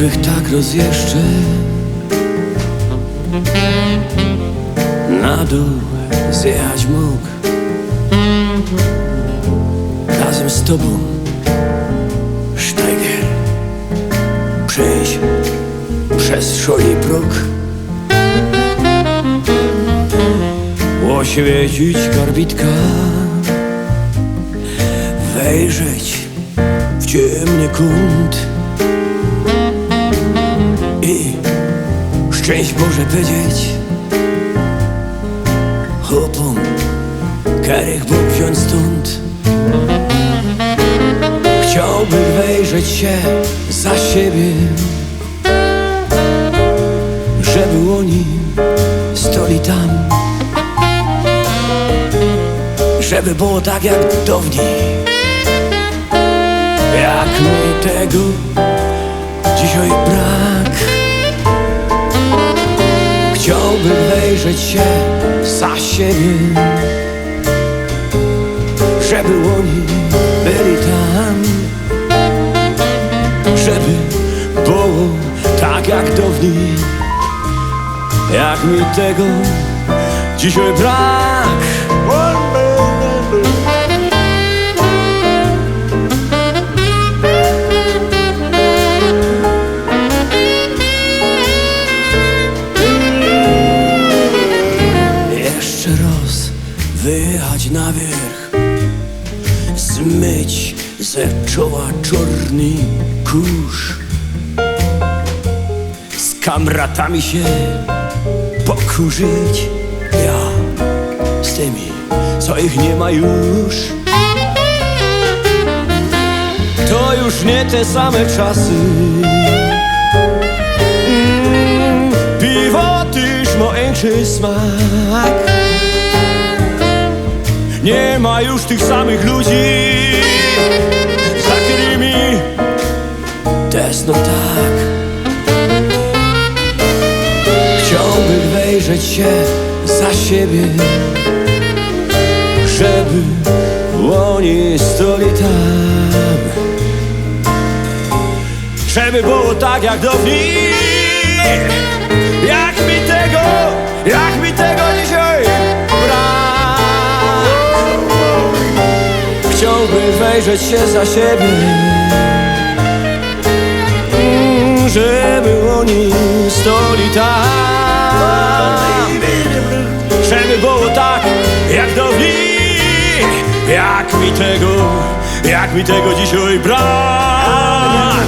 Gdybych tak rozjeszcze Na dół zjechać mógł. Razem z tobą próg Oświecić garbitka. Wejrzeć w ciemny kąt. I szczęść Boże powiedzieć. Chłopom karych Bóg wziąć stąd. Chciałbym wejrzeć się za siebie tam. Żeby było tak jak dawniej. Jak mi tego dzisiaj brak. Chciałbym wejrzeć się za siebie Mi tego. Dzisiaj brak. Jeszcze raz wyjechać na wierzch Zmyć ze czoła czarny kurz. Kamratami się pokurzyć. Ja z tymi, co ich nie ma już. To już nie te same czasy. Mm, Piwo tyż inszy smak. Nie ma już tych samych ludzi. Za którymi tesno się za siebie Żeby oni stoli tam. Żeby było tak jak dawniej Jak mi tego, jak mi tego dzisiaj brak. Chciałbym wejrzeć się za siebie Żeby oni stoli tam Jak mi tego, jak mi tego dzisiaj brak